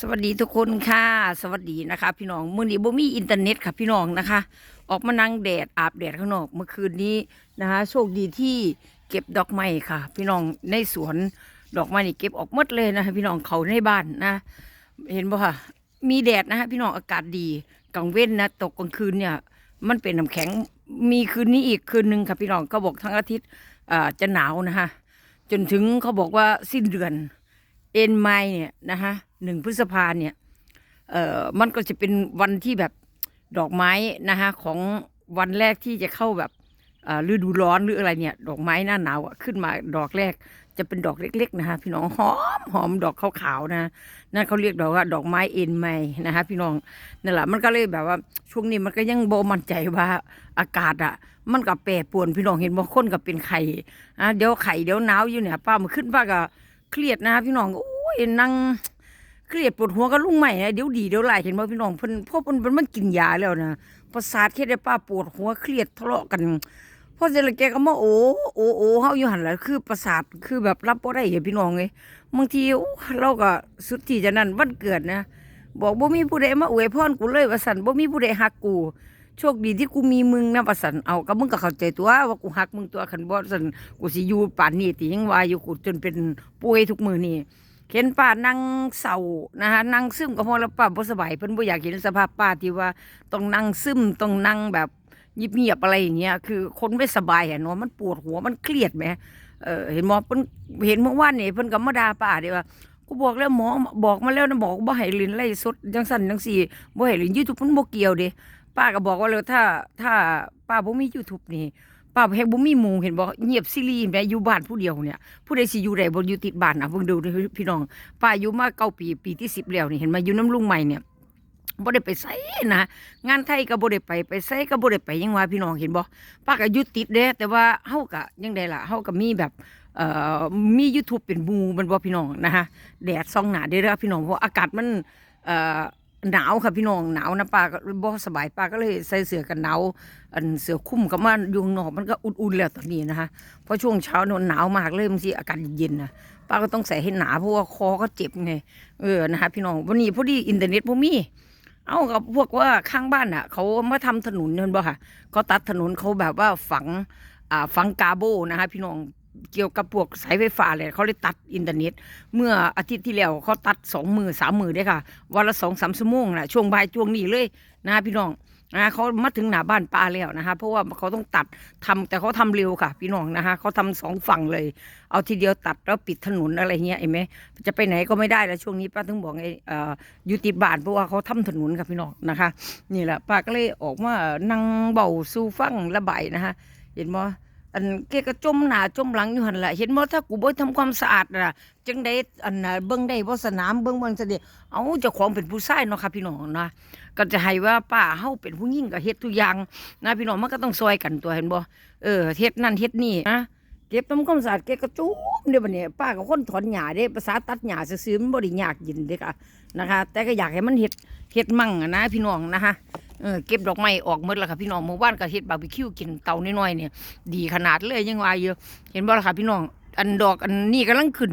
สวัสดีทุกคนค่ะ สวัสดีนะคะ พี่น้องมื้อนี้บ่มีอินเทอร์เน็ตค่ะ พี่น้องนะคะ ออกมานั่งแดดอาบแดดข้างนอกเมื่อคืนนี้นะคะ โชคดีที่เก็บดอกไม้ค่ะ พี่น้องในสวนดอกไม้นี่เก็บออกหมดเลยนะคะพี่น้องเขาในบ้านนะ เห็นบ่ค่ะ มีแดดนะคะพี่น้องอากาศดีกลางเว้นนะตกกลางคืนเนี่ย มันเป็นน้ำแข็งมีคืนนี้อีกคืนหนึ่งค่ะพี่น้องก็บอกทั้งอาทิตย์อ่าจะหนาวนะคะจนถึงเขาบอกว่าสิ้นเดือนเอ็นไมเนี่ยนะคะ หนึ่งพฤษภาเนี่ยเอ่อมันก็จะเป็นวันที่แบบดอกไม้นะคะของวันแรกที่จะเข้าแบบฤดูร้อนหรืออะไรเนี่ย ดอกไม้หน้าหนาวขึ้นมาดอกแรก จะเป็นดอกเล็ก ๆ นะคะพี่น้องหอมหอมดอกขาวๆนะนั่นเขาเรียกดอกว่าดอกไม้เอ็นไมนะคะพี่น้องนั่นแหละมันก็เลยแบบว่าช่วงนี้มันก็ยังโบมั่นใจว่าอากาศอะ มันก็แปรปรวนพี่น้องเห็นบางคนก็เป็นไข่อะเดี๋ยวไข่เดี๋ยวหนาวอยู่เนี่ยป้ามาขึ้นป้าก็เครียดนะคะพี่น้องโอ้ยนั่ง เครียดปวดหัวก็ลุงใหม่นะเดี๋ยวดีเดี๋ยวไล่เห็นบ่พี่น้องเพิ่นพวกเพิ่นเพิ่นมันกินยาแล้วนะประสาทเฮ็ดให้ป้าปวดหัวเครียดทะเลาะกันพอเสร็จแล้วแกก็มาโอ้โอ้โอ้เฮาอยู่หั่นล่ะคือประสาทคือแบบรับบ่ได้อะพี่น้องเอ้ยบางทีเราก็สุดที่จะนั่นวันเกิดนะบอกบ่มีผู้ใดมาอวยพรกูเลยว่าซั่นบ่มีผู้ใดฮักกูโชคดีที่กูมีมึงนะว่าซั่นเอาก็มึงก็เข้าใจตัวว่ากูฮักมึงตัวคันบ่ซั่นกูสิอยู่ป่านนี้ติยังว่าอยู่กูจนเป็นป่วยทุกมื้อนี้ เห็นป้านั่งเศร้านะคะนั่งซึมก็เพราะแล้วป้าบ่สบายเพิ่นบ่อยากเห็นสภาพป้าที่ว่าต้องนั่งซึมต้องนั่งแบบเงียบๆอะไรอย่างเงี้ยคือคนไม่สบายอะเนว่ามันปวดหัวมันเครียดแหมเออเห็นหมอเพิ่นเห็นเมื่อวานนี่เพิ่นก็มาด่าป้าเด้ว่ากูบอกแล้วหมอบอกมาแล้วนะบอกบ่ให้ลินไล่สดจังสั่นจังซี่บ่ให้ลิน YouTube มันบ่เกี่ยวเด้ป้าก็บอกว่าแล้วถ้าถ้าป้าบ่มี YouTube นี่ ป้าแฮงบ่มีหมู่เห็นบ่เงียบซิลีแม่อยู่บ้านผู้เดียวเนี่ยผู้ใดสิอยู่ได้บ่อยู่ติดบ้านอะเพิ่งดูเด้อพี่น้องป้าอยู่มาเก้าปีปีที่10แล้วนี่เห็นมาอยู่น้ำลุงใหม่เนี่ยบ่ได้ไปไสนะงานไทยก็บ่ได้ไปไปไสก็บ่ได้ไปยังว่าพี่น้องเห็นบ่ป้าก็อยู่ติดเด้แต่ว่าเฮาก็ยังได้ล่ะเฮาก็มีแบบเอ่อมี YouTube เป็นหมู่มันบ่พี่น้องนะคะแดดส่องหน้าด้เด้อพี่น้องเพราะอากาศมันเอ่อ หนาวค่ะพี่น้องหนาวนะป้าก็บ่สบายป้าก็เลยใส่เสื้อกันหนาวอันเสื้อคุ้มกับมันอยู่ข้างนอกมันก็อุ่นๆแล้วตอนนี้นะคะเพราะช่วงเช้านนหนาวมากเลยบางทีอากาศเย็นนะป้าก็ต้องใส่ให้หนาเพราะว่าคอก็เจ็บไงเออนะคะพี่น้องวันนี้พอดีอินเทอร์เน็ตพอมีเอากับพวกว่าข้างบ้านอะ เขามาทำถนนเห็นบ่ค่ะเขาตัดถนนเขาแบบว่าฝังอ่าฝังกาโบนะคะพี่น้อง เกี่ยวกับพวกสายไฟฟ้าเลยเขาเลยตัดอินเทอร์เน็ต เมื่ออาทิตย์ที่แล้วเขาตัดสองมือสามมือได้ค่ะ วันละสองสามชั่วโมงนะช่วงบ่ายช่วงนี้เลยนะพี่น้องนะเขามาถึงหน้าบ้านป้าแล้วนะคะ เพราะว่าเขาต้องตัดทำแต่เขาทำเร็วค่ะ พี่น้องนะคะเขาทำสองฝั่งเลย เอาทีเดียวตัดแล้วปิดถนนอะไรเงี้ยเห็นไหมจะไปไหนก็ไม่ได้แล้วช่วงนี้ป้าถึงบอกไอ่อยู่ติดบ้านเพราะว่าเขาทำถนนค่ะพี่น้องนะคะ นี่แหละป้าก็เลยออกมานั่งเบาสู่ฟังระบายนะคะ เห็นบ่ อันเกก็จมหน้าจมหลังอยู่หันแหละเห็นบ่ถ้ากูบ่ทำความสะอาดน่ะจังได้อันน่ะเบิ่งได้บ่สนามเบิ่งบ่ซะเด้เอาเจ้าของเป็นผู้ชายเนาะค่ะพี่น้องนะก็จะให้ว่าป้าเฮาเป็นผู้หญิงก็เฮ็ดทุกอย่างนะพี่น้องมันก็ต้องซอยกันตัวเห็นบ่เออเฮ็ดนั่นเฮ็ดนี่นะเก็บทำความสะอาดเก็บกระจุมเดี๋ยวบัดนี้ป้าก็คนถอนหญ้าเด้ภาษาตัดหญ้าซื่อๆมันบ่ได้ยากยินเด้ค่ะนะคะ แต่ก็อยากให้มันเฮ็ดเฮ็ดมั่งนะพี่น้องนะคะ เออเก็บดอกไม้ออกหมดแล้วค่ะพี่น้องเมื่อวานก็เฮ็ดบาร์บีคิวกินเตาน้อยๆเนี่ยดีขนาดเลยยังว่าอยู่เห็นบ่ล่ะค่ะพี่น้องอันดอกอันนี้กำลังขึ้น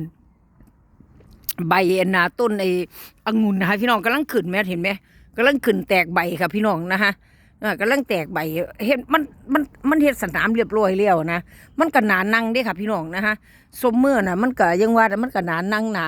ใบอันนาต้นไอ้องุ่นนะคะพี่น้องกำลังขึ้นแม่เห็นไหมกำลังขึ้นแตกใบค่ะพี่น้องนะคะ กำลังแตกใบเห็นมันมันมันเฮ็ดสนามเรียบร้อยแล้วนะมันก็หนานั่งเด้ค่ะพี่น้องนะคะสมเมื่อน่ะมันก็ยังว่าแต่มันก็หนานั่งหนา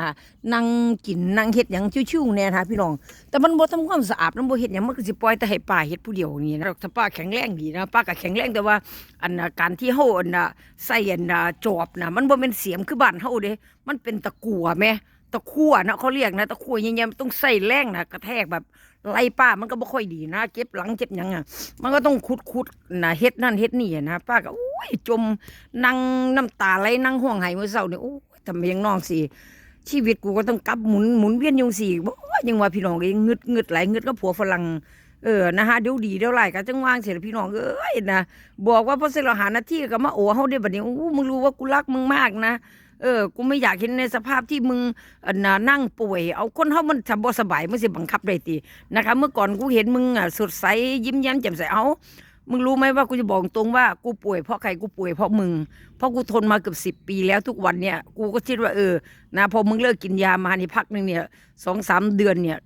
นั่งกินนั่งเฮ็ดหยังชิวๆเนี่ยนะคะพี่น้อง แต่มันบ่ทำความสะอาดมันบ่เฮ็ดหยังมันก็สิปล่อยแต่ให้ป้าเฮ็ดผู้เดียวนี่นะถ้าป้าแข็งแรงดีนะป้าก็แข็งแรงแต่ว่า อันน่ะการที่เฮาอันน่ะใส่อันน่ะจอบน่ะมันบ่แม่นเสียมคือบ้านเฮาเด้มันเป็นตะกั่วแหม่ตะกั่วนะเขาเรียกนะตะกั่วใหญ่ๆมันต้องใส่แรงนะกระแทกแบบ ไล่ป้ามันก็บ่ค่อยดีนะเจ็บหลังเจ็บยังอะ มันก็ต้องคุดๆนะเฮ็ดนั่นเฮ็ดนี่อะนะ ป้าก็โอ้ยจมนั่งน้ำตาไหลนั่งห่วงไห้เมื่อเช้านี่โอ้ยทำไมยังน้องสิชีวิตกูก็ต้องกลับหมุนหมุนเวียนอยู่สิบ่ยังว่าพี่น้องเองงึดงึดไหลงึดก็ผัวฝรั่งเออนะฮะเดี๋ยวดีเดี๋ยวไล่ก็จังว่างเสียพี่น้องเอ้ยนะบอกว่าพอเสร็จเราหาหน้าที่ก็มาโอ้เฮาได้บัดนี้โอ้มึงรู้ว่ากูรักมึงมากนะ เออ กูไม่อยากเห็นในสภาพที่มึงน่ะนั่งป่วย เอาคนเฮามันทำบ่สบายมันสิบังคับได้ตินะคะ เมื่อก่อนกูเห็นมึงอะสดใสยิ้มแย้มแจ่มใสเอามึงรู้ไหมว่ากูจะบอกตรงว่ากูป่วยเพราะใครกูป่วยเพราะมึง เพราะกูทนมาเกือบสิบปีแล้วทุกวันเนี่ย กูก็คิดว่าเออ นะพอมึงเลิกกินยามาในพักหนึ่งเนี่ยสองสามเดือนเนี่ย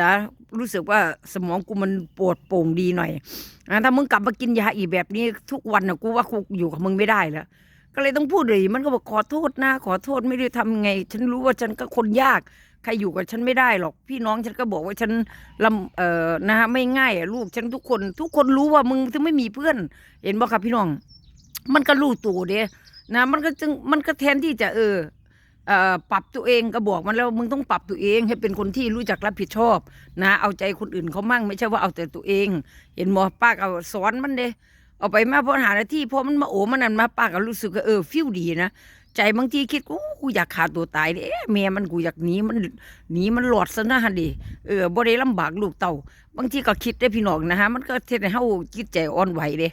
นะรู้สึกว่าสมองกูมันปวดโป่งดีหน่อยนะถ้ามึงกลับมากินยาอีกแบบนี้ทุกวันนะกูว่ากูอยู่กับมึงไม่ได้แล้ว ก็เลยต้องพูดเลยมันก็บอกขอโทษนะขอโทษไม่ได้ทำไง ฉันรู้ว่าฉันก็คนยากใครอยู่กับฉันไม่ได้หรอก พี่น้องฉันก็บอกว่าฉันลำเอ่อนะฮะไม่ง่ายอะลูกฉันทุกคนทุกคนรู้ว่ามึงถึงไม่มีเพื่อน เห็นบ่ครับพี่น้อง มันก็รู้ตัวเด้นะ มันก็จึงมันก็แทนที่จะเอ่อปรับตัวเองก็บอกมันแล้วมึงต้องปรับตัวเองให้เป็นคนที่รู้จักรับผิดชอบ นะ เอาใจคนอื่นเขามั่งไม่ใช่ว่าเอาแต่ตัวเอง เห็นบ่ป้าก็สอนมันเด้ เอาไปมาพอหาหน้าที่พอมันมาโอมันนั่นมาป้าก็รู้สึกว่าเออฟิลดีนะใจบางทีคิดกูกูอยากขาดตัวตายเด้เอ๊ะแม่มันกูอยากหนีมันหนีมันหลอดซะนะฮะดิเออบ่ได้ลำบากลูกเต่าบางทีก็คิดได้พี่น้องนะฮะมันก็เทให้เฮาจิตใจอ่อนไหวเด้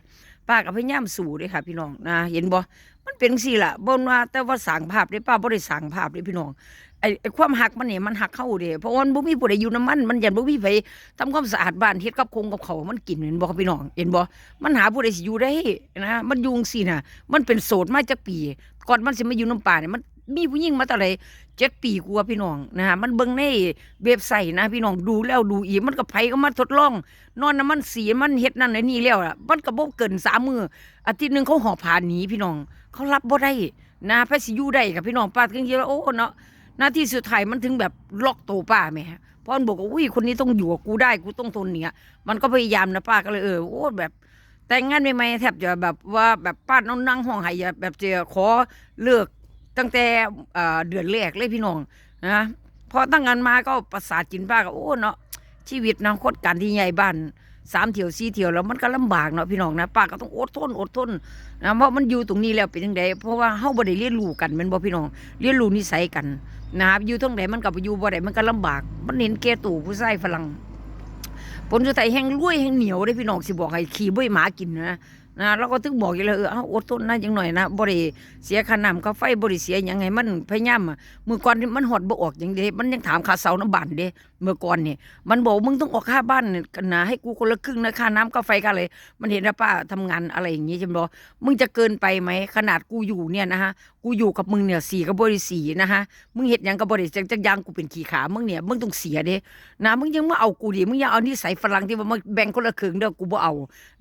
ป้าก็พยายามสู้เด้ค่ะ พี่น้องนะเห็นบ่มันเป็นสิล่ะบ่นว่าแต่ว่าสร้างภาพได้ป้าบ่ได้สร้างภาพเด้พี่น้อง ไอ้ไอ้ความหักมันนี่มันหักเข้าเด้เพราะว่าบ่มีผู้ใดอยู่น้ำมันมันยันบ่มีไผทำความสะอาดบ้านเฮ็ดกับคงกับเขาวมันกินเห็นบ่ครับพี่น้องเห็นบ่มันหาผู้ใดสิอยู่ได้นะ มันอยุงสิน่ะ มันเป็นโสดมาจักปี ก่อนมันสิมาอยู่น้ำป่าเนี่ยมันมีผู้หญิงมาแต่ไหนเจ็ดปีกว่าพี่น้องนะฮะมันเบิ่งในเว็บไซต์นะ พี่น้องดูแล้วดูอีกมันก็ไผก็มาทดลอง นอนน้ำมันสีมันเฮ็ดนั่นไอ้นี่แล้วล่ะมันก็บ่เกินสามมืออาทิตย์หนึงเขาห่อผ้านหนีพี่น้อง เขารับบ่ได้นะพระสิอยู่ได้กับพี่น้องป้าถึงคิดว่าโอ้เนาะ หน้าที่สุดท้ายมันถึงแบบล็อกตัวป้าแหม่เพราะมันบอกว่าอุ้ยคนนี้ต้องอยู่กับกูได้กูต้องทนเนี่ยมันก็พยายามนะป้าก็เลยเออโอ้แบบ แต่งงานใหม่ๆแทบจะแบบว่าแบบป้าน้องนั่งห้องห้อย่าแบบจะขอเลิกตั้งแต่เดือนแรกเลยพี่น้องนะพอตั้งงานมาก็ประสาทกินป้าก็โอ้เนาะชีวิตนะโคตการที่ใหญ่บ้านสามเที่ยวสี่เที่ยวแล้วมันก็ลำบากเนาะพี่น้องนะป้าก็ต้องอดทนอดทนนะเพราะมันอยู่ตรงนี้แล้วเป็นยังไงเพราะว่าเฮาบ่ได้เรียนรู้กันแม่นบ่พี่น้องเรียนรู้นิสัยกัน นะครับอยู่ทั้งไหนมันก็ไปอยู่บ่ไหนมันก็ลำบาก มันเห็นเกตู่ผู้ชายฝรั่งผลสุดท้ายแห้งรวยแห้งเหนียวได้พี่น้องสิบอกให้ขี่บ่ให้หมากินนะนะเราก็ถึงบอกอยู่แล้วเออเอาอดทนนะยังหน่อยนะบริเสียค่าน้ำค่าไฟบริเสียยังไงมันพยายามอะมื้อก่อนมันหดบ่ออย่างเดียมันยังถามค่าเสาน้ำบานเด้ เมื่อก่อนนี่มันบอกมึงต้องออกค่าบ้านกันนะให้กูคนละครึ่งนะค่าน้ำค่าไฟค่าอะไรมันเห็นนะป้าทำงานอะไรอย่างงี้ใช่บ่มึงจะเกินไปไหมขนาดกูอยู่เนี่ยนะฮะกูอยู่กับมึงเนี่ยสีกับบริสีนะฮะมึงเห็ดหยังกับบริจังจังยางกูเป็นขี้ขามึงเนี่ยมึงต้องเสียเด้นะมึงยังมาเอากูดิมึงยังเอานิสัยฝรั่งที่ว่ามาแบ่งคนละครึ่งเด้อกูบ่เอา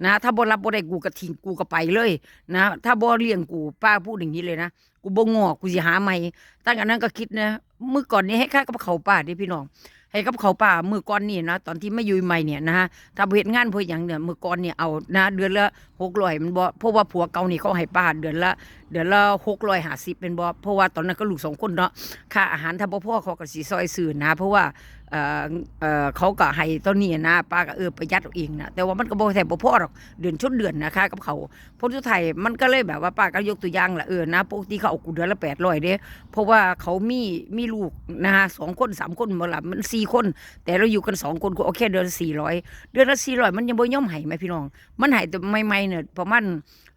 นะ ถ้าบ่รับบ่ได้กูก็ทิ้งกูก็ไปเลยนะ ถ้าบ่เลี้ยงกูป้าพูดอย่างนี้เลยนะกูบ่งอกูสิหาใหม่ตั้งแต่นั้นก็คิดนะเมื้อก่อนนี้ให้ค่ากับเขาป้าดิพี่น้อง ให้กับเขาป่ามือก่อนนี่นะตอนที่ไม่อยู่ใหม่เนี่ยนะฮะถ้าบ่เฮ็ดงานเพื่ออย่างเนี่ยมือก่อนเนี่ยเอานะเดือนละหกร้อยมันบ่เพราะว่าผัวเก่านี่เขาให้ป้าเดือนละเดือนละหกร้อยห้าสิบเป็นบ่เพราะว่าตอนนั้นก็ลูกสองคนเนาะค่าอาหารถ้าบ่พอเขาก็สีซอยสื่อนะเพราะว่า เออเออเขาก็ให้ตอนนี้นะป้าก็เออประหยัดเอาเองนะแต่ว่ามันก็บ่แทบบ่พอหรอกเดือนชนเดือนนะคะกับเขาผลสุดท้ายมันก็เลยแบบว่าป้าก็ยกตัวอย่างละเออนะปกติเขาเอากูเดือนละ800เด้เพราะว่าเขามีมีลูกนะฮะสองคนสามคนบ่ล่ะมันสี่คน แต่เราอยู่กันสองคนกูเอาแค่เดือนสี่ร้อยเดือนละสี่ร้อยมันยังบ่ย่อมให้ไหมพี่น้อง มันให้แต่ใหม่ๆเนี่ยประมาณ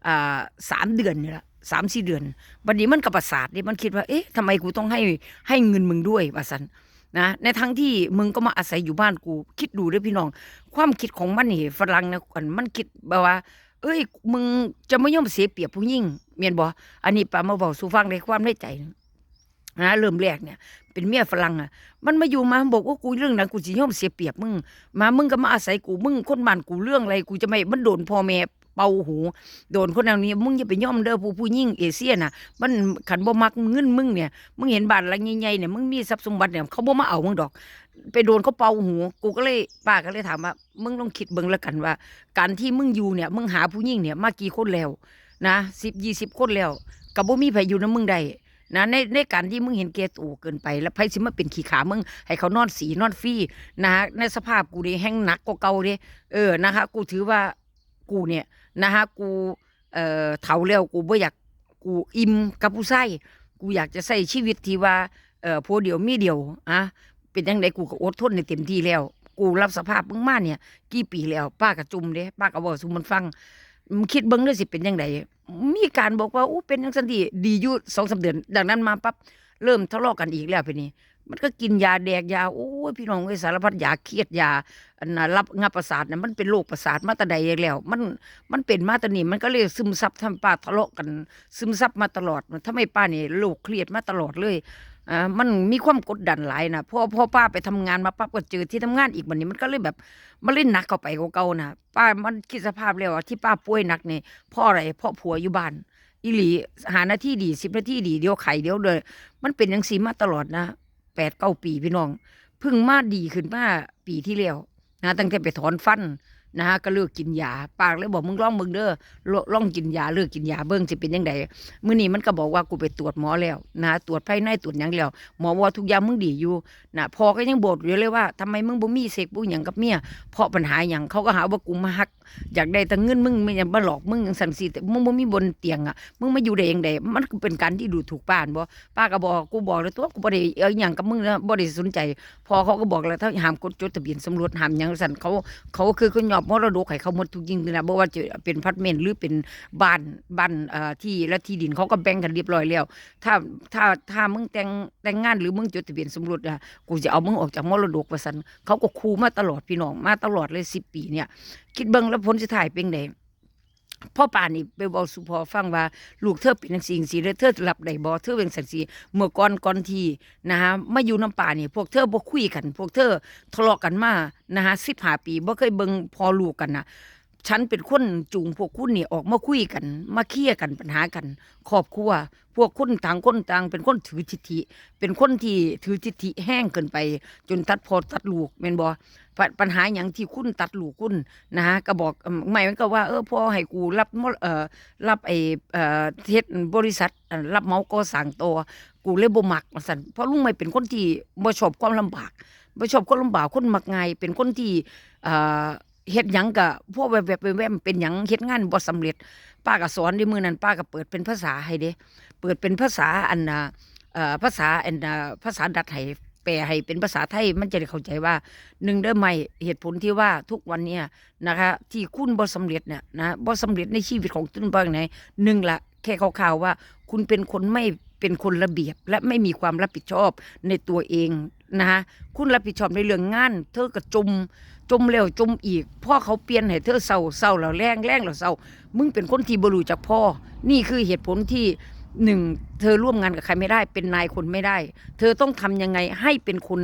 อ่าสามเดือนนี่ละสามสี่เดือนบัดนี้มันกับประสาทนี่มันคิดว่าเอ๊ะทำไมกูต้องให้ให้เงินมึงด้วยว่าสัน นะในทั้งที่มึงก็มาอาศัยอยู่บ้านกู คิดดูด้วยพี่น้อง ความคิดของมันนี่ฝรั่งนะอันมันคิดแบบว่า เอ้ย มึงจะไม่ย่อมเสียเปรียบผู้หญิงเมียนบ่อันนี้ป้ามาบอกสู่ฟังในความในใจนะเริ่มแรกเนี่ยเป็นเมียฝรั่งอะ มันมาอยู่มาบอกว่ากูเรื่องนั้นกูสิย่อมเสียเปรียบมึง มามึงก็มาอาศัยกูมึงคนบ้านกูเรื่องอะไรกูจะไม่มันโดนพ่อแม่ เป่าหู โดนคนแนวนี้มึงอย่าไปย่อมเด้อผู้ผู้ยิ่งเอเชียน่ะ มันขันบ่มักเงินมึงเนี่ยมึงเห็นบ้านหลังใหญ่ๆเนี่ยมึงมีทรัพย์สมบัติเนี่ยเขาบ่มาเอามึงดอก ไปโดนเขาเป่าหู กูก็เลยป้าก็เลยถามว่ามึงลองคิดเบิ่งแล้วกันว่า การที่มึงอยู่เนี่ยมึงหาผู้หญิงเนี่ยมากี่คนแล้วนะสิบยี่สิบคนแล้วกับบ่มีไผอยู่นํมึงได้นะในในการที่มึงเห็นแก่ตัวเกินไป แล้วไผสิมาเป็นขี้ขามึง ให้เขานอนสีนอนฟรีนะฮะในสภาพกูนี่แห้งหนักกว่าเก่าเด้เออนะคะ กูถือว่ากูเนี่ย นะฮะกูเอ่อเฒ่าแล้วกูบ่อยากกูอิ่มกับผู้ชายกูอยากจะใช้ชีวิตที่ว่าเอ่อผู้เดียวมีเดียวอะเป็นจังไดกูก็อดทนในเต็มที่แล้ว กูรับสภาพมึงมาเนี่ย กี่ปีแล้วป้าก็จุ่มเด้ป้าก็เว้าสู่มันฟังมึงคิดเบิ่งด้อสิเป็นจังไดมีการบอกว่าอู้เป็นจังซั่นดีดีอยู่2-3เดือนดังนั้นมาปั๊บเริ่มทะเลาะกันอีกแล้วพี่นี่ มันก็กินยาแดกยาโอ้ยพี่น้องเอ้สารพัดยาเครียดยาอันน่ะรับงับประสาทน่ะมันเป็นโรคประสาทมาต่ใดแล้ว มันมันเป็นมาต่นี่มันก็เลยซึมซับทำป้าทะเลาะกัน ซึมซับมาตลอดทำไม่ป้านี่โรคเครียดมาตลอดเลยอ่ามันมีความกดดันหลายนะพอพอป้าไปทำงานมาปั๊บก็เจอที่ทำงานอีกวันนี้มันก็เลยแบบมันเล่นหนักเข้าไปกว่าเก่านะป้ามันคิดสภาพแล้วที่ป้าป่วยหนักนี่เพราะอะไรเพราะผัวอยู่บ้านอีหลีหาหน้าที่ดีสิบนาทีดีเดียวไข่เดียวเลยมันเป็นอย่างสีมาตลอดนะ แปดเก้าปีพี่น้องเพิ่งมาดีขึ้นมาปีที่แล้วนะตั้งแต่ไปถอนฟัน นะฮะก็เลิกกินยาปากเลยบอกมึงลองมึงเด้อลลองกินยาเลิกกินยาเบิ่งสิเป็นยังไงมื้อนี้มันก็บอกว่ากูไปตรวจหมอแล้วนะตรวจภายในตรวจหยังแล้วหมอว่าทุกอย่างมึงดีอยู่นะพอก็ยังบ่นอยู่เลยว่าทำไมมึงบ่มีเสกบ่หยังกับเมียเพราะปัญหาหยังเขาก็หาว่ากูมาฮัก อยากได้แต่เงินมึงไม่ยังมาหลอกมึงจังซั่นสิแต่มึงบ่มีบนเตียงอะมึงมาอยู่ได้ยังไงมันก็เป็นการที่ดูถูกป้านบ่ป้าก็บอกกูบอกเลยตัวกูบ่ได้เอาหยังกับมึงนะบ่ได้สนใจ พอเขาก็บอกแล้วถ้าห้ามกดจดทะเบียนสำรวจห้ามหยังสั่นเขาเขาคือเขายอมมรดกให้เขาหมดทุกยิ่งนะบ่ว่าจะเป็นพัดเมนหรือเป็นบ้านบ้านเอ่อที่และที่ดินเขาก็แบ่งกันเรียบร้อยแล้ว ถ้าถ้าถ้ามึงแต่งแต่งงานหรือมึงจดทะเบียนสมรสอะกูจะเอามึงออกจากมรดกว่าสันเขาก็คูมาตลอดพี่น้องมาตลอดเลยสิปีเนี่ย คิดเบิ่งแล้วผลสุดท้ายเป็นไง พ่อป่านี่ไปบอกสุพอฟังว่า ลูกเธอเป็นจังซี่จังซี่แล้วเธอหลับได้บ่เธอเป็นจังซี่เมื่อก่อนก่อนที่นะฮะมาอยู่น้ำป่านี่พวกเธอบ่คุยกัน พวกเธอทะเลาะกันมานะฮะ15ปีบ่เคยเบิ่งพอลูกกันน่ะ ฉันเป็นคนจูงพวกคุณนี่ออกมาคุยกัน มาเคลียร์กันปัญหากันครอบครัวพวกคุณต่างคนต่างเป็นคนถือทิฐิ เป็นคนที่ถือทิฐิแห้งเกินไป จนตัดพอตัดลูกแม่นบ่ปะปัญหาอย่างที่คุณตัดลูกคุณนะฮะก็บอกไม่มันก็ว่าเออพอให้กูรับมรเอ่อรับไอ้เอ่อเฮ็ดบริษัทรับเมาก่อสร้างตัวกูเลยบ่มักว่าซั่นเพราะลุงไม่เป็นคนที่บ่ชอบความลำบากบ่ชอบความลำบากคนมักง่ายเป็นคนที่เอ่อ เฮ็ดหยังก็พวกแบบๆแวมเป็นหยังเฮ็ดงานบ่สำเร็จ ป้าก็สอนในมือนั้นป้าก็เปิดเป็นภาษาให้เด้ เปิดเป็นภาษาอันน่ะเอ่อภาษาอันน่ะภาษาดัดให้แปลให้เป็นภาษาไทยมันจะได้เข้าใจว่าหนึ่งเด้อไม่เหตุผลที่ว่าทุกวันเนี้ยนะคะที่คุณบ่สำเร็จเนี่ยนะบ่สำเร็จในชีวิตของคุณบ้างไหนหนึ่งละแค่คร่าวๆว่า คุณเป็นคนไม่เป็นคนระเบียบและไม่มีความรับผิดชอบในตัวเอง นะคะคุณรับผิดชอบในเรื่องงาน เธอก็จม จมแล้วจมอีก พ่อเขาเปลี่ยนให้เธอเศร้าเศร้าแล้วแรงแรงแล้วเศร้า มึงเป็นคนที่บรูจากพ่อ นี่คือเหตุผลที่หนึ่งเธอร่วมงานกับใครไม่ได้ เป็นนายคนไม่ได้ เธอต้องทำยังไงให้เป็นคน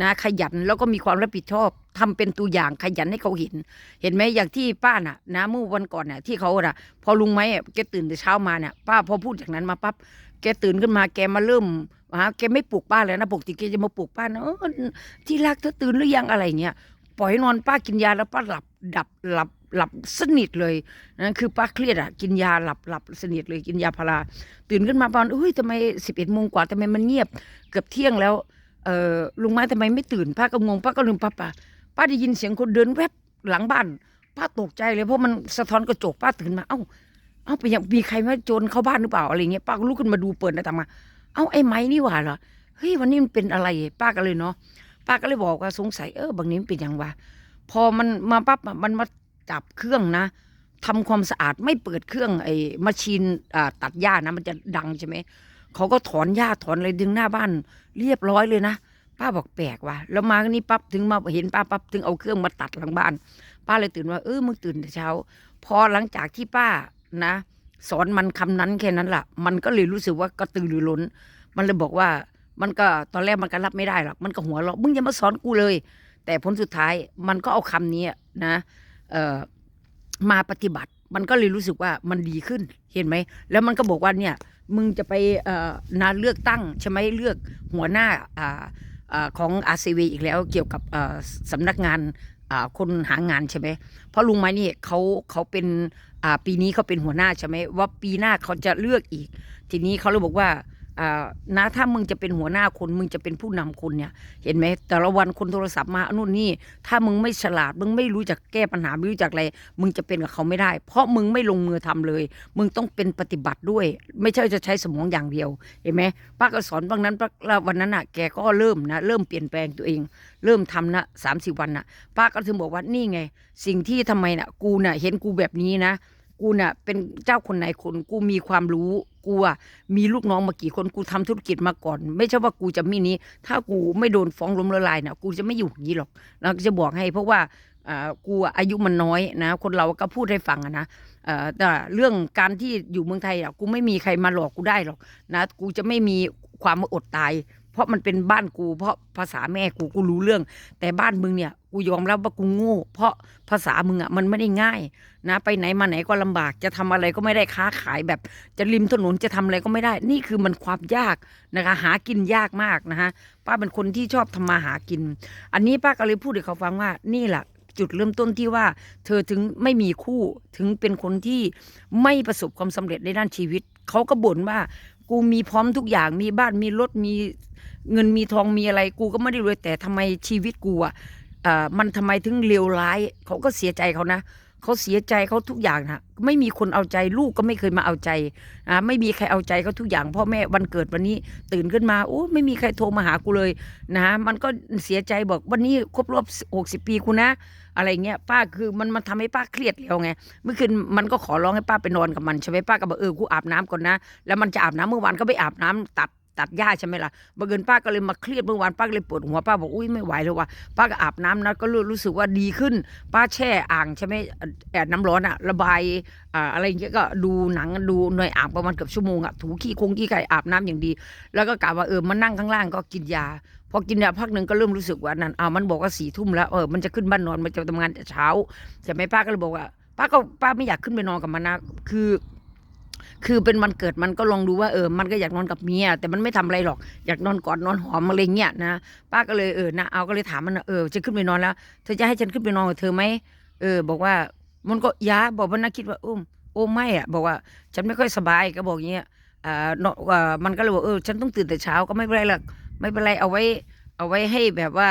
นะขยันแล้วก็มีความรับผิดชอบทำเป็นตัวอย่างขยันให้เขาเห็น เห็นไหมอย่างที่ป้าน่ะนะเมื่อวันก่อนน่ะที่เขาน่ะ พอลุงไหมอะแกตื่นแต่เช้ามาเนี่ยป้าพอพูดจากนั้นมาปั๊บแกตื่นขึ้นมาแกมาเริ่ม ฮะแกไม่ปลุกป้าเลยนะปกติแกจะมาปลุกป้านะเออที่รักเธอตื่นหรือยังอะไรเงี้ยปล่อยให้นอนป้ากินยาแล้วป้าหลับดับหลับหลับสนิทเลยนั่นคือป้าเครียดอะกินยาหลับหลับสนิทเลยกินยาพารา ตื่นขึ้นมาตอนเฮ้ยทำไมสิบเอ็ดโมงกว่าทำไมมันเงียบ เกือบเที่ยงแล้วเออลุงไม้ทำไมไม่ตื่นป้าก็งงป้าก็ลืมป้าป้าป้าได้ยินเสียงคนเดินแวบหลังบ้านป้าตกใจเลยเพราะมันสะท้อนกระจกป้าตื่นมาเอ้าเอ้าไปยังมีใครมาโจรเข้าบ้านหรือเปล่าอะไรเงี้ยป้าก็ลุกขึ้นมาดูเปิดหน้าต่างมา เอ้าไอ้ไม้นี่หว่าเหรอเฮ้ยวันนี้มันเป็นอะไร ป้าก็เลยเนาะป้าก็เลยบอกว่าสงสัยเออบางนี้มันเป็นอยังวะพอมันมาปั๊บมันมาจับเครื่องนะทำความสะอาดไม่เปิดเครื่องไอ้มาชีนตัดหญ้านะมันจะดังใช่ไหมเขาก็ถอนหญ้าถอนอะไรดึงหน้าบ้าน เรียบร้อยเลยนะป้าบอกแปลกว่ะแล้วมานี่ปั๊บถึงมาเห็นป้าปั๊บถึงเอาเครื่องมาตัดหลังบ้าน ป้าเลยตื่นว่าเออมึงตื่นแต่เช้า พอหลังจากที่ป้านะ สอนมันคำนั้นแค่นั้นล่ะ มันก็เลยรู้สึกว่ากระตือรือร้น มันเลยบอกว่ามันก็ตอนแรกมันก็รับไม่ได้หรอกมันก็หัวเราะมึงอย่ามาสอนกูเลย แต่ผลสุดท้ายมันก็เอาคำนี้นะเอ่อมาปฏิบัติ มันก็เลยรู้สึกว่ามันดีขึ้นเห็นไหม แล้วมันก็บอกว่าเนี่ยมึงจะไปเอ่อนาเลือกตั้งใช่ไหมเลือกหัวหน้าอ่าอ่าของ RCV อีกแล้วเกี่ยวกับสำนักงาน คนหางานใช่ไหมเพราะลุงไม้นี่เขาเขาเป็นปีนี้เขาเป็นหัวหน้าใช่ไหมว่าปีหน้าเขาจะเลือกอีก ทีนี้เขาเลยบอกว่า นะถ้ามึงจะเป็นหัวหน้าคนมึงจะเป็นผู้นำคนเนี่ย เห็นไหมแต่ละวันคนโทรศัพท์มานู่นนี่ ถ้ามึงไม่ฉลาด มึงไม่รู้จักแก้ปัญหาไม่รู้จักอะไร มึงจะเป็นกับเขาไม่ได้ เพราะมึงไม่ลงมือทำเลย มึงต้องเป็นปฏิบัติด้วย ไม่ใช่จะใช้สมองอย่างเดียว เห็นไหมป้าก็สอนบางนั้นวันนั้นอะแกก็เริ่มนะเริ่มเปลี่ยนแปลงตัวเอง เริ่มทำนะสามสิบวันน่ะ ป้าก็ถึงบอกว่านี่ไง สิ่งที่ทำไมน่ะ กูน่ะ เห็นกูแบบนี้นะ กูเนี่ยเป็นเจ้าคนไหนคนกูมีความรู้กูอะมีลูกน้องมากี่คนกูทำธุรกิจมาก่อน ไม่ใช่ว่ากูจะมีนี้ ถ้ากูไม่โดนฟ้องล้มละลายเนี่ยกูจะไม่อยู่อย่างนี้หรอกแล้วจะบอกให้เพราะว่าอ่ากูอายุมันน้อยนะ คนเราก็พูดให้ฟังนะแต่เรื่องการที่อยู่เมืองไทยอะกูไม่มีใครมาหลอกกูได้หรอกนะกูจะไม่มีความอดตาย เพราะมันเป็นบ้านกู เพราะภาษาแม่กูกูรู้เรื่อง แต่บ้านมึงเนี่ยกูยอมรับว่ากูโง่ เพราะภาษามึงอะมันไม่ได้ง่าย นะ ไปไหนมาไหนก็ลำบากจะทำอะไรก็ไม่ได้ค้าขายแบบ จะริมถนนจะทำอะไรก็ไม่ได้ นี่คือมันความยากนะคะหากินยากมากนะคะป้าเป็นคนที่ชอบทำมาหากิน อันนี้ป้าก็เลยพูดให้เขาฟังว่านี่แหละจุดเริ่มต้นที่ว่า เธอถึงไม่มีคู่ถึงเป็นคนที่ไม่ประสบความสำเร็จในด้านชีวิตเขาก็บ่นว่า กูมีพร้อมทุกอย่างมีบ้านมีรถมี เงินมีทองมีอะไรกูก็ไม่ได้รวยแต่ทำไมชีวิตกูอะมันทำไมถึงเลวร้าย เขาก็เสียใจเขานะเขาเสียใจเขาทุกอย่างนะไม่มีคนเอาใจลูกก็ไม่เคยมาเอาใจนะไม่มีใครเอาใจเขาทุกอย่างพ่อแม่วันเกิดวันนี้ตื่นขึ้นมาโอ้ไม่มีใครโทรมาหากูเลยนะมันก็เสียใจบอกวันนี้ครบรอบหกสิบปีกูนะ อะไรเงี้ยป้าคือมันมันทำให้ป้าเครียดแล้วไงเมื่อคืนมันก็ขอร้องให้ป้าไปนอนกับมันใช่ไหมป้าก็บอกเออกูอาบน้ำก่อนนะ แล้วมันจะอาบน้ำเมื่อวานก็ไปอาบน้ำตัด ตัดหญ้าใช่ไหมล่ะบังเอิญป้าก็เลยมาเครียดเมื่อวานป้าก็เลยปวดหัวป้าบอกอุ้ยไม่ไหวเลยว่ะป้าก็อาบน้ำนะก็รู้รู้สึกว่าดีขึ้น ป้าแช่อ่างใช่ไหมแอดน้ำร้อนอะระบายอ่าอะไรอย่างเงี้ยก็ดูหนังดูหน่อยอ่างประมาณเกือบชั่วโมงอะถูขี้คงขี้ไก่อาบน้ำอย่างดี แล้วก็กะว่าเออมานั่งข้างล่างก็กินยาพอกินยาพักหนึ่งก็เริ่มรู้สึกว่านั่นอ้าวมันบอกว่าสี่ทุ่มแล้วเออมันจะขึ้นบ้านนอนมันจะทำงานแต่เช้าใช่ไหมป้าก็เลยบอกว่าป้าก็ป้าไม่อยากขึ้นไปนอนกับมันนะคือ คือเป็นวันเกิดมันก็ลองดูว่าเออมันก็อยากนอนกับเมียแต่มันไม่ทำอะไรหรอกอยากนอนกอดนอนหอมอะไรเงี้ยนะป้าก็เลยเออนะเอาก็เลยถามมันเออจะขึ้นไปนอนแล้วเธอจะให้ฉันขึ้นไปนอนกับเธอไหมเออ บอกว่ามันก็ยาบอกว่าน่าคิดว่าอุ้มโอ้ไม่อะบอกว่าฉันไม่ค่อยสบายก็บอกอย่างเงี้ยอ่าเนาะมันก็เลยบอกเออฉันต้องตื่นแต่เช้าก็ไม่เป็นไรหรอกไม่เป็นไรเอาไว้ เอาไว้ให้แบบว่า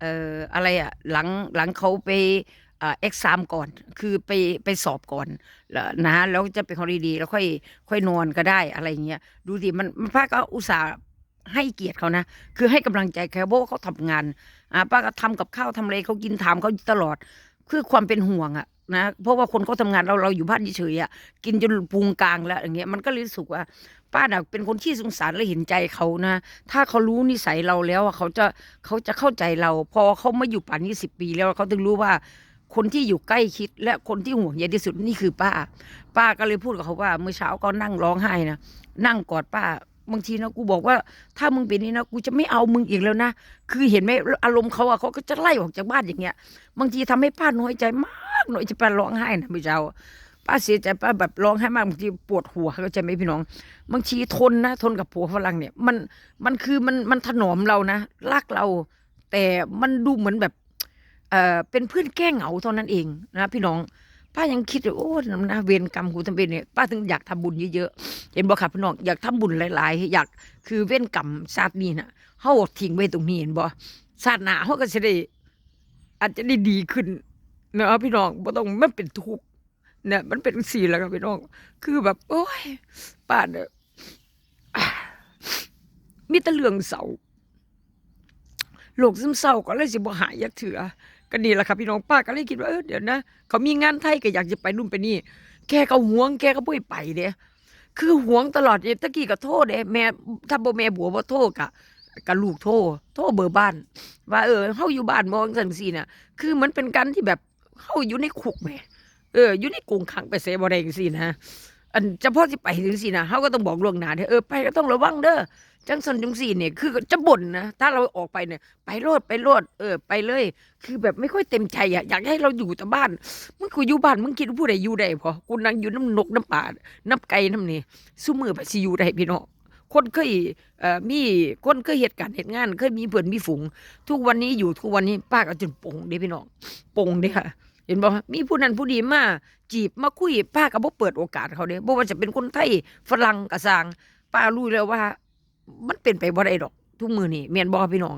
เอออะไรอะหลังหลังเขาไป เอ็กซามก่อน คือไปไปสอบก่อนนะแล้วจะเป็นคนดีๆแล้วค่อยค่อยนอนก็ได้อะไรอย่างเงี้ยดูดิมันมันป้าก็อุตส่าห์ให้เกียรติเขานะ คือให้กำลังใจเขาเพราะว่าเขาทำงานอ่าป้าก็ทำกับข้าวทำอะไรเขากินถามเขาตลอด คือความเป็นห่วงอะนะเพราะว่าคนเขาทำงานเราเราอยู่บ้านเฉยๆอะกินจนพุงกลางแล้วอย่างเงี้ยมันก็เลยรู้สึกว่า ป้าน่ะเป็นคนที่สงสารและเห็นใจเขานะ ถ้าเขารู้นิสัยเราแล้วเขาจะเขาจะเข้าใจเรา พอเขามาอยู่ป่านนี้สิบปีแล้วเขาถึงรู้ว่า คนที่อยู่ใกล้ชิดและคนที่ห่วงใยที่สุดนี่คือป้า ป้าก็เลยพูดกับเขาว่าเมื่อเช้าก็นั่งร้องไห้นะนั่งกอดป้าบางทีนะกูบอกว่าถ้ามึงเป็นนี้นะกูจะไม่เอามึงอีกแล้วนะคือเห็นไหมอารมณ์เขาอะเขาก็จะไล่ออกจากบ้านอย่างเงี้ย บางทีทำให้ป้าน้อยใจมากน้อยจะป้าร้องไห้นะเมื่อเช้าป้าเสียใจป้าแบบร้องไห้มากบางทีปวดหัวเข้าใจไหมพี่น้อง บางทีทนนะ ทนกับผัวฝรั่งเนี่ย มันมันคือมันมันถนอมเรานะรักเรา แต่มันดูเหมือนแบบ เอ่อเป็นเพื่อนแก้เหงาเท่านั้นเองนะพี่น้องป้ายังคิดโอ้นะเวรกรรมกูทำเป็นเนี่ยป้าถึงอยากทำบุญเยอะๆเห็นบ่ครับพี่น้องอยากทำบุญหลาย ๆ อยากคือเว้นกรรมชาตินี้นะเฮาทิ้งไว้ตรงนี้เห็นบ่ชาติหน้าเฮาก็จะได้อาจจะได้ดีขึ้นนะพี่น้องบ่ต้องมันเป็นทุกข์เนี่ยมันเป็นสีแล้วครับพี่น้อง คือแบบ โอ้ยป้าเนี่ยมีแต่เรื่องเศร้าโรคซึมเศร้าก็เลยสิบ่หายยักเถือ ก็นี่แหละครับพี่น้องป้าก็เลยคิดว่าเออเดี๋ยวนะ เขามีงานไทยก็อยากจะไปนู่นไปนี่ แกก็หวงแกก็บ่ให้ไปเด้คือหวงตลอดเนี่ยตะกี้ก็โทษเด้แม่ถ้าบ่แม่บัวบ่โทษกะกะลูกโทษโทษเบอร์บ้าน ว่าเออเฮาอยู่บ้านมองจังซี่น่ะ คือมันเป็นการที่แบบเฮาอยู่ในคุกแหมเออ อยู่ในกรงขังไปเสบ่ได้จังซี่นะ อันเฉพาะที่ไปจังซี่นะเฮาก็ต้องบอกล่วงหน้าเด้อเออไปก็ต้องระวังเด้อจังซั่นจังซี่เนี่ยคือจะบ่นนะถ้าเราออกไปเนี่ยไปโลดไปโลดเออไปเลย คือแบบไม่ค่อยเต็มใจอะอยากให้เราอยู่แต่บ้านมึงกูอยู่บ้านมึงคิดว่าผู้ใดอยู่ได้พอกูนั่งอยู่น้ำนกน้ำป่าน้ำไก่น้ำนี่สู้มือไปสิอยู่ได้พี่น้องคนเคยเอ่อมีคนเคยเหตุการณ์เหตุงาน เคยมีเพื่อนมีฝูง ทุกวันนี้อยู่ทุกวันนี้ป้าก็จนปงเด้พี่น้องปงเด้ค่ะ เห็นบ่มีผู้นั้นผู้ดีมาจีบมาคุยป้าก็บ่เปิดโอกาสเขาเด้บ่ว่าจะเป็นคนไทยฝรั่งกะสร้างป้ารู้แล้วว่า มันเป็นไปบ่ได้ดอก ทุกมือนี่แม่นบ่พี่น้อง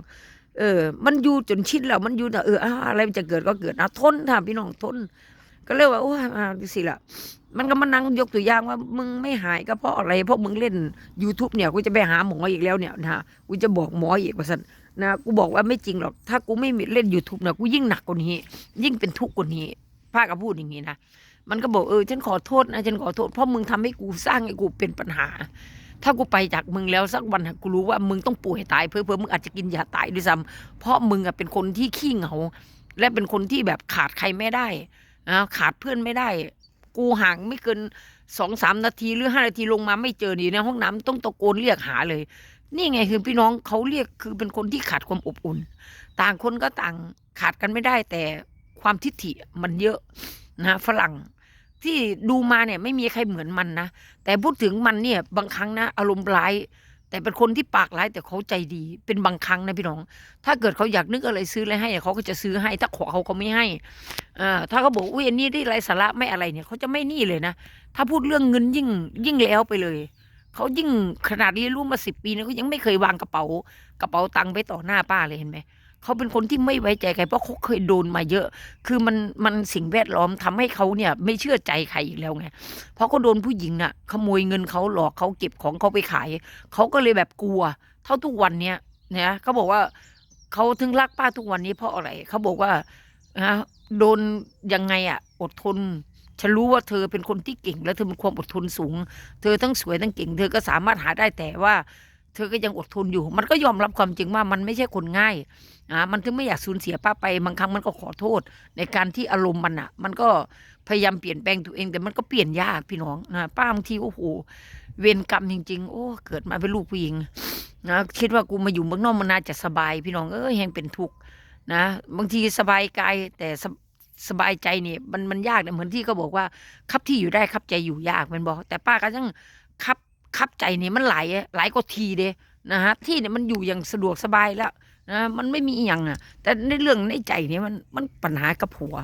เออ มันอยู่จนชินแล้ว มันอยู่นะเอออะไรมันจะเกิดก็เกิดนะทนค่ะพี่น้องทน ก็เลยว่าโอ้ยอ่าดูสิละมันก็มานั่งยกตัวอย่างว่ามึงไม่หายก็เพราะอะไรเพราะมึงเล่น YouTube เนี่ยกูจะไปหาหมออีกแล้วเนี่ยนะกูจะบอกหมออีกว่าสัน นะกูบอกว่าไม่จริงหรอก ถ้ากูไม่มีเล่น YouTube นะกูยิ่งหนักกว่านี้ ยิ่งเป็นทุกข์กว่านี้ป้าก็พูดอย่างนี้นะมันก็บอกเออฉันขอโทษนะฉันขอโทษเพราะมึงทำให้กูสร้างให้กูเป็นปัญหา ถ้ากูไปจากมึงแล้วสักวันกูรู้ว่ามึงต้องป่วยตายเพื่อเพื่อมึงอาจจะกินยาตายด้วยซ้ำเพราะมึงอะเป็นคนที่ขี้เหงา และเป็นคนที่แบบขาดใครไม่ได้นะขาดเพื่อนไม่ได้ กูห่างไม่เกินสองสามนาทีหรือห้านาทีลงมาไม่เจอนี่ในห้องน้ำต้องตะโกนเรียกหาเลย นี่ไงคือพี่น้องเขาเรียกคือเป็นคนที่ขาดความอบอุ่น ต่างคนก็ต่างขาดกันไม่ได้ แต่ความทิฐิมันเยอะนะฝรั่งที่ดูมาเนี่ยไม่มีใครเหมือนมันนะแต่พูดถึงมันเนี่ยบางครั้งนะอารมณ์ร้าย แต่เป็นคนที่ปากร้ายแต่เขาใจดี เป็นบางครั้งนะพี่น้อง ถ้าเกิดเขาอยากนึกอะไรซื้ออะไรให้เขาก็จะซื้อให้ ถ้าขอเขาเขาไม่ให้อ่าถ้าเขาบอกอุ้ยอันนี้ได้ไรสาระไม่อะไรเนี่ยเขาจะไม่นี่เลยนะถ้าพูดเรื่องเงินยิ่งยิ่งแล้วไปเลย เขายิ่งขนาดเรียนรู้มาสิบปีนะเขายังไม่เคยวางกระเป๋ากระเป๋าตังค์ไปต่อหน้าป้าเลยเห็นไหมเขาเป็นคนที่ไม่ไว้ใจใครเพราะเขาเคยโดนมาเยอะ คือมันมันสิ่งแวดล้อมทำให้เขาเนี่ย ไม่เชื่อใจใครอีกแล้วไง เพราะเขาโดนผู้หญิงน่ะ ขโมยเงินเขาหลอกเขาเก็บของเขาไปขาย เขาก็เลยแบบกลัว เท่าทุกวันเนี้ยนะเขาบอกว่าเขาถึงรักป้าทุกวันนี้เพราะอะไรเขาบอกว่านะโดนยังไงอะ อดทน ฉันรู้ว่าเธอเป็นคนที่เก่ง และเธอมีความอดทนสูง เธอทั้งสวยทั้งเก่ง เธอก็สามารถหาได้แต่ว่า เธอก็ยังอดทนอยู่ มันก็ยอมรับความจริงว่ามันไม่ใช่คนง่ายอ่ามันถึงไม่อยากสูญเสียป้าไปบางครั้งมันก็ขอโทษ ในการที่อารมณ์มันอะ มันก็พยายามเปลี่ยนแปลงตัวเอง แต่มันก็เปลี่ยนยากพี่น้องนะป้าบางทีโอ้โหเวรกรรมจริง ๆ โอ้เกิดมาเป็นลูกผู้หญิงนะคิดว่ากูมาอยู่เมืองนอกมันน่าจะสบาย พี่น้องเอ้ยแหงเป็นทุกข์นะ บางทีสบายกายแต่ สบายใจเนี่ยมันมันยากเนะเหมือนที่เขาบอกว่าคับที่อยู่ได้คับใจอยู่ยากมันบอก แต่ป้าก็ยังคับคับใจนี่มันหลายหลายกว่าทีเด้นะฮะที่เนี่ยมันอยู่อย่างสะดวกสบายแล้วนะมันไม่มีอย่างอะ แต่ในเรื่องในใจเนี่ยมันมันปัญหากับผัว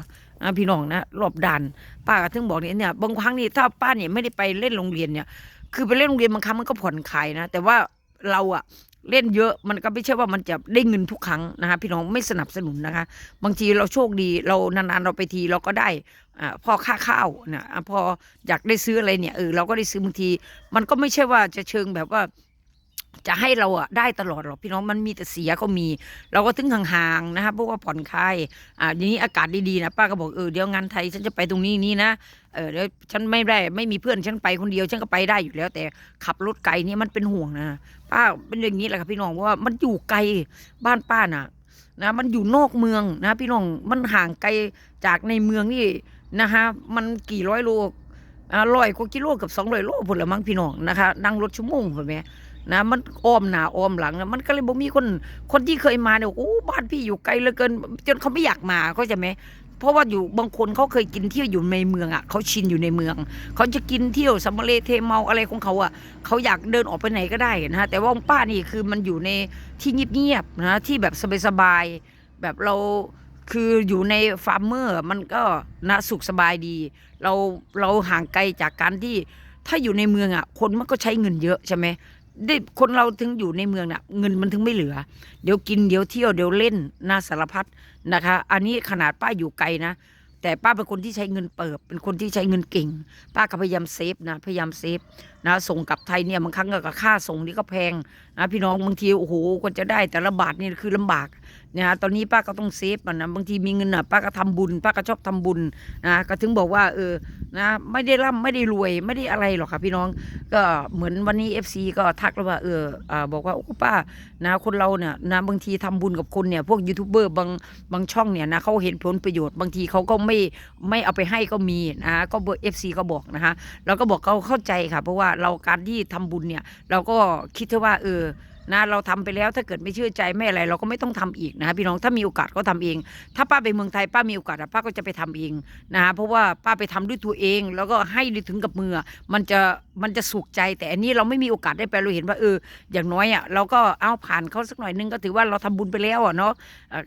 นะพี่น้องนะรอบด้านป้าก็ถึงบอกเนี่ยเนี่ยบางครั้งนี่ถ้าป้าเนี่ยไม่ได้ไปเล่นโรงเรียนเนี่ย คือไปเล่นโรงเรียนบางครั้งมันก็ผ่อนคลายนะแต่ว่าเราอะ เล่นเยอะมันก็ไม่ใช่ว่ามันจะได้เงินทุกครั้งนะคะพี่น้องไม่สนับสนุนนะคะ บางทีเราโชคดีเรานานๆเราไปทีเราก็ได้อ่าพอค่าข้าวนะอะพออยากได้ซื้ออะไรเนี่ยเออเราก็ได้ซื้อบางที มันก็ไม่ใช่ว่าจะเชิงแบบว่า จะให้เราอะได้ตลอดหรอกพี่น้องมันมีแต่เสียก็มี เราก็ถึงห่างๆนะครับเพราะว่าผ่อนคลายอ่าทีนี้อากาศดีๆนะป้าก็บอกเออเดี๋ยวงานไทยฉันจะไปตรงนี้นี่นะเออเดี๋ยวฉันไม่ได้ไม่มีเพื่อนฉันไปคนเดียวฉันก็ไปได้อยู่แล้ว แต่ขับรถไกลเนี่ยมันเป็นห่วงนะป้าเป็นอย่างนี้แหละครับพี่น้องว่ามันอยู่ไกลบ้านป้าน่ะนะมันอยู่นอกเมืองนะพี่น้องมันห่างไกลจากในเมืองนี่นะคะมันกี่ร้อยโลอ่าร้อยกว่ากิโลกับสองร้อยโลผลละมั้งพี่น้องนะคะนั่งรถชั่วโมงเห็นไหม นะมันอ้อมหน้าอ้อมหลังนะมันก็เลยบ่มีคนคนที่เคยมาเนี่ยโอ้บ้านพี่อยู่ไกลเหลือเกิน จนเขาไม่อยากมาเขาใจไหมเพราะว่าอยู่บางคนเขาเคยกินเที่ยวอยู่ในเมืองอะเขาชินอยู่ในเมืองเขาจะกินเที่ยวสัมเลเทเมาอะไรของเขาอะเขาอยากเดินออกไปไหนก็ได้นะฮะแต่ว่าป้านี่คือมันอยู่ในที่เงียบๆนะที่แบบสบายๆแบบเราคืออยู่ในฟาร์มเมอร์มันก็นะสุขสบายดี เราเราห่างไกลจากการที่ถ้าอยู่ในเมืองอะคนมันก็ใช้เงินเยอะใช่ไหม ได้คนเราถึงอยู่ในเมืองน่ะ เงินมันถึงไม่เหลือ เดี๋ยวกินเดี๋ยวเที่ยวเดี๋ยวเล่นนาสารพัดนะคะ อันนี้ขนาดป้าอยู่ไกลนะแต่ป้าเป็นคนที่ใช้เงินเปิบเป็นคนที่ใช้เงินเก่ง ป้าก็พยายามเซฟนะ พยายามเซฟนะ ส่งกลับไทยเนี่ยบางครั้งก็ค่าส่งนี่ก็แพงนะพี่น้องบางทีโอ้โหกว่าจะได้แต่ละบาทนี่คือลำบาก นะฮะตอนนี้ป้าก็ต้องเซฟมันนะบางทีมีเงินอะป้าก็ทำบุญ ป้าก็ชอบทำบุญนะก็ถึงบอกว่าเออนะไม่ได้ร่ำไม่ได้รวยไม่ได้อะไรหรอกค่ะพี่น้องก็เหมือนวันนี้ FC ก็ทักแล้วว่าเอออ่าบอกว่าโอ้ป้านะคนเราเนี่ยนะบางทีทำบุญกับคนเนี่ยพวกยูทูบเบอร์บางบางช่องเนี่ยนะเขาเห็นผลประโยชน์บางทีเขาก็ไม่ไม่เอาไปให้ก็มีนะก็เบอร์ FC ก็บอกนะคะเราก็บอกเขาเข้าใจค่ะ เพราะว่าเราการที่ทำบุญเนี่ยเราก็คิดเถอะว่าเออ นะเราทำไปแล้วถ้าเกิดไม่เชื่อใจไม่อะไร เราก็ไม่ต้องทำอีกนะพี่น้องถ้ามีโอกาสก็ทำเอง ถ้าป้าไปเมืองไทยป้ามีโอกาสป้าก็จะไปทำเองนะเพราะว่าป้าไปทำด้วยตัวเอง แล้วก็ให้ถึงกับมือมันจะมันจะสุขใจ แต่อันนี้เราไม่มีโอกาสได้ไปเราเห็นว่าเอออย่างน้อยอะเราก็เอาผ่านเขาสักหน่อยนึงก็ถือว่าเราทำบุญไปแล้วอะเนาะ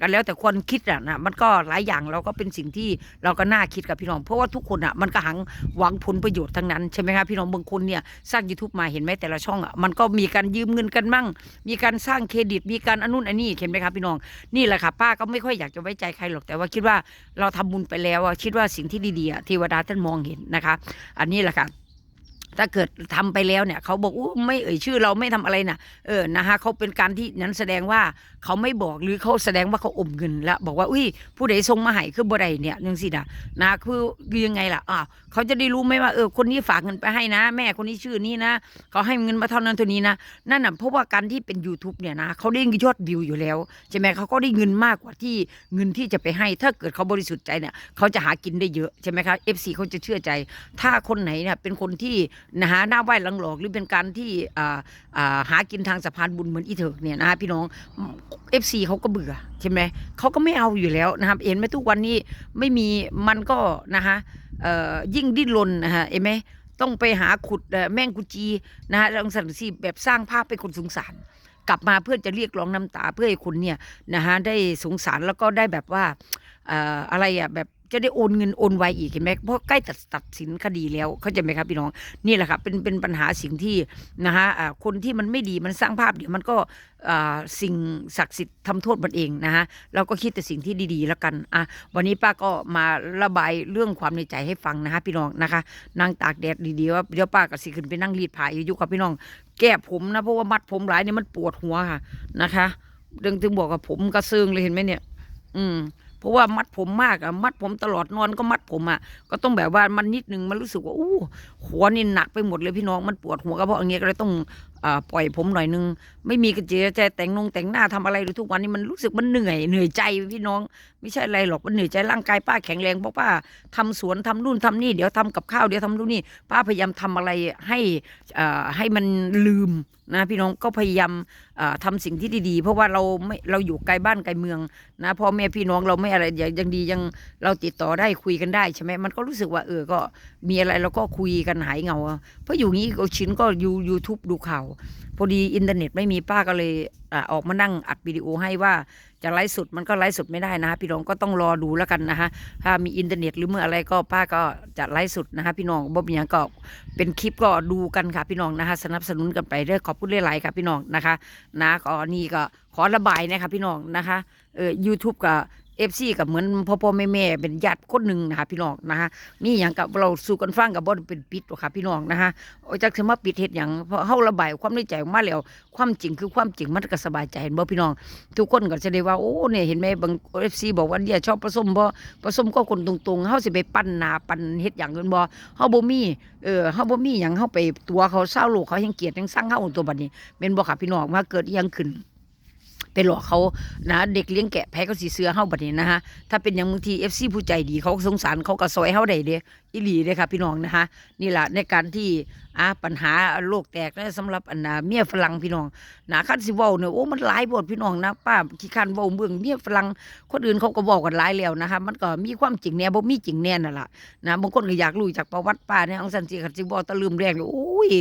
กันแล้วแต่คนคิดอะนะมันก็หลายอย่างเราก็เป็นสิ่งที่เราก็น่าคิดกับพี่น้อง เพราะว่าทุกคนอะมันก็หังหวังผลประโยชน์ทั้งนั้นใช่ไหมครับพี่น้องบางคนเนี่ยสร้าง YouTube มาเห็นไหมแต่ละช่องอะมันก็มีการยืมเงินกันมั่งมีการสร้างเครดิต มีการอนุนอันนี้เห็นไหมครับพี่น้อง นี่แหละค่ะป้าก็ไม่ค่อยอยากจะไว้ใจใครหรอก แต่ว่าคิดว่าเราทำบุญไปแล้วอะคิดว่าสิ่งที่ดีๆอะเทวดาท่านมองเห็นนะคะ อันนี้แหละค่ะถ้าเกิดทำไปแล้วเนี่ยเขาบอกอู้ไม่เอ่ยชื่อเราไม่ทำอะไรน่ะเออนะฮะเขาเป็นการที่นั้นแสดงว่า เขาไม่บอกหรือเขาแสดงว่าเขาอมเงินแล้วบอกว่าอุ้ยผู้ใดส่งมาให้คือบ่ได้เนี่ยจังซี่นะนะคือยังไงล่ะอ้าเขาจะได้รู้ไหมว่าเออคนนี้ฝากเงินไปให้นะ แม่คนนี้ชื่อนี้นะเขาให้เงินมาเท่านั้นเท่านี้นะนั่นน่ะเพราะว่าการที่เป็น YouTube เนี่ยนะเขาได้ยอดวิวอยู่แล้วใช่ไหมเขาก็ได้เงินมากกว่าที่เงินที่จะไปให้ ถ้าเกิดเขาบริสุทธิ์ใจเนี่ยเขาจะหากินได้เยอะใช่ไหมคะ FC เขาจะเชื่อใจ ถ้าคนไหนเนี่ยเป็นคนที่นะฮะหน้าไหว้หลังหลอกหรือเป็นการที่อ่าอ่าหากินทางสะพานบุญเหมือนอีเถิกเนี่ยนะฮะพี่น้องฟีดเขาก็เบื่อใช่ไหมเขาก็ไม่เอาอยู่แล้วนะครับเห็นไหมทุกวันนี้ไม่มีมันก็นะคะเอ่อยิ่งดิ้นรนนะฮะเห็นไหมต้องไปหาขุดแม่งกุจีนะฮะรังสรรค์สีแบบสร้างภาพไปคนสงสาร กลับมาเพื่อจะเรียกร้องน้ำตาเพื่อให้คนเนี่ยนะฮะได้สงสารแล้วก็ได้แบบว่าเอ่ออะไรอะแบบ จะได้โอนเงินโอนไวอีกเห็นไหมเพราะใกล้ตัดตัดสินคดีแล้วเข้าใจไหมครับพี่น้องนี่แหละครับเป็นเป็นปัญหาสิ่งที่นะฮะอ่าคนที่มันไม่ดีมันสร้างภาพเดี๋ยวมันก็อ่าสิ่งศักดิ์สิทธิ์ทำโทษมันเองนะฮะเราก็คิดแต่สิ่งที่ดีๆแล้วกันอะวันนี้ป้าก็มาระบายเรื่องความในใจให้ฟังนะฮะพี่น้องนะคะนั่งตากแดดดีๆว่าเดี๋ยวป้าก็สิขึ้นไปนั่งรีดผ้าอยู่กับพี่น้อง แก้ผมนะเพราะว่ามัดผมหลายเนี่ยมันปวดหัวค่ะนะคะเรื่องถึงบอกกับผมกระเซิงเลยเห็นไหมเนี่ย อืม ราะว่ามัดผมมากอะมัดผมตลอดนอนก็มัดผมอะก็ต้องแบบว่ามันนิดนึงมันรู้สึกว่าอู้หัวนี่หนักไปหมดเลยพี่น้องมันปวดหัวก็เพาะอย่างเงี้ยก็เลยต้อง ปล่อยผมหน่อยนึง ไม่มีกระเจียใจแต่งนงแต่งหน้าทำอะไรเลยทุกวันนี้มันรู้สึกมันเหนื่อยเหนื่อยใจพี่น้อง ไม่ใช่อะไรหรอกมันเหนื่อยใจร่างกายป้าแข็งแรงเพราะป้าทำสวนทำนู่นทำนี่เดี๋ยวทำกับข้าวเดี๋ยวทำนู่นนี่ป้าพยายามทำอะไรให้อ่าให้มันลืมนะพี่น้องก็พยายามอ่าทำสิ่งที่ดีๆ เพราะว่าเราไม่เราอยู่ไกลบ้านไกลเมืองนะพ่อแม่พี่น้องเราไม่อะไรยังดียังเราติดต่อได้คุยกันได้ใช่ไหมมันก็รู้สึกว่าเออก็มีอะไรเราก็คุยกันหายเหงาเพราะอยู่งี้ก็ชินก็ยูยูทูบดูข่าวพอดีอินเทอร์เน็ตไม่มีป้าก็เลยอออกมานั่งอัดวิดีโอให้ว่าจะไลฟ์สดมันก็ไลฟ์สดไม่ได้นะฮะพี่น้องก็ต้องรอดูแล้วกันนะฮะถ้ามีอินเทอร์เน็ตหรือเมื่ออะไรก็ป้าก็จะไลฟ์สดนะฮะพี่น้องบ่มียังก็เป็นคลิปก็ดูกันค่ะพี่น้องนะคะสนับสนุนกันไปเด้อยขอบคุณหลายๆค่ะพี่น้องนะคะนะก็นี่ก็ขอระบายนะคะพี่น้องนะคะเออยูทูบกับ เอฟซีกับเหมือนพ่อพ่อแม่แม่เป็นญาติคนหนึ่งนะคะพี่น้องนะคะมีอย่างกับเราสู่กันฟังกับบ่ได้เป็นปิดหรอกค่ะพี่น้องนะคะโอ้จักสิมาปิดเฮ็ดหยังเพราะเฮาระบายความในใจออกมาแล้ว ความจริงคือความจริงมันก็สบายใจเห็นบ่พี่น้อง ทุกคนก็จะได้ว่าโอ้เนี่ยเห็นไหมบางเอฟซีบอกว่าเนี่ยชอบผสมบ่ผสมก็คนตรงๆเฮาสิไปปั้นหนาปั้นเฮ็ดหยังเงินบ่เฮาบ่มีเออเฮาบ่มีหยังเฮาไปตัวเขาเศร้าโลกเขายังเกลียดยังสร้างเฮาตัวบัดนี้แม่นบ่ค่ะพี่น้องว่าเกิดอิหยังขึ้น ไปหลอกเขานะเด็กเลี้ยงแกะแพ้ก็สีเสื้อเฮาบัดนี้นะฮะถ้าเป็นอย่างบางทีเอฟซีผู้ใจดีเขาก็สงสารเขาก็ซอยเฮาได้เด้ อีหลีเด้ค่ะพี่น้องนะคะนี่แหละในการที่อ่าปัญหาโลกแตกนะสำหรับอันนะเมียฝรั่งพี่น้องนะคันสิเว้าเนี่ยโอ้มันหลายบทพี่น้องนะป้าขี้คันเว้าเมืองเมียฝรั่งคนอื่นเขาก็บอกกันหลายแล้วนะคะมันก็มีความจริงแน่บ่มีจริงแน่นั่นล่ะนะบางคนก็อยากรู้จากประวัติป้าเนี่ยเอาซั่นสิคันสิว้าตะลืมแรงเลยโอ้ย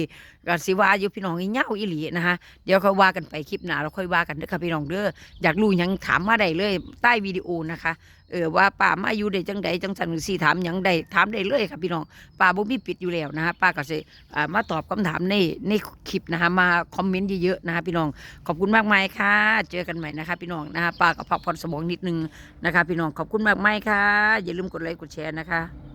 ก็สิว่าอยู่พี่น้องอีเหย้าอีหลีนะคะเดี๋ยวค่อยว่ากันไปคลิปหน้าเราค่อยว่ากันเด้อค่ะพี่น้องเด้ออยากรู้ยังถามมาได้เลยใต้วิดีโอนะคะ เออว่าป้ามาอยู่ได้จังใดจังสันสี่ถามหยังได้ถามได้เลยค่ะพี่น้องป้าบ่มีปิดอยู่แล้วนะคะป้าก็สิอ่ามาตอบคำถามในในคลิปนะคะมาคอมเมนต์เยอะๆนะคะพี่น้องขอบคุณมากมายค่ะ เจอกันใหม่นะคะ พี่น้องนะคะป้าก็พักผ่อนสมองนิดนึงนะคะ พี่น้องขอบคุณมากมายค่ะ อย่าลืมกดไลค์กดแชร์นะคะ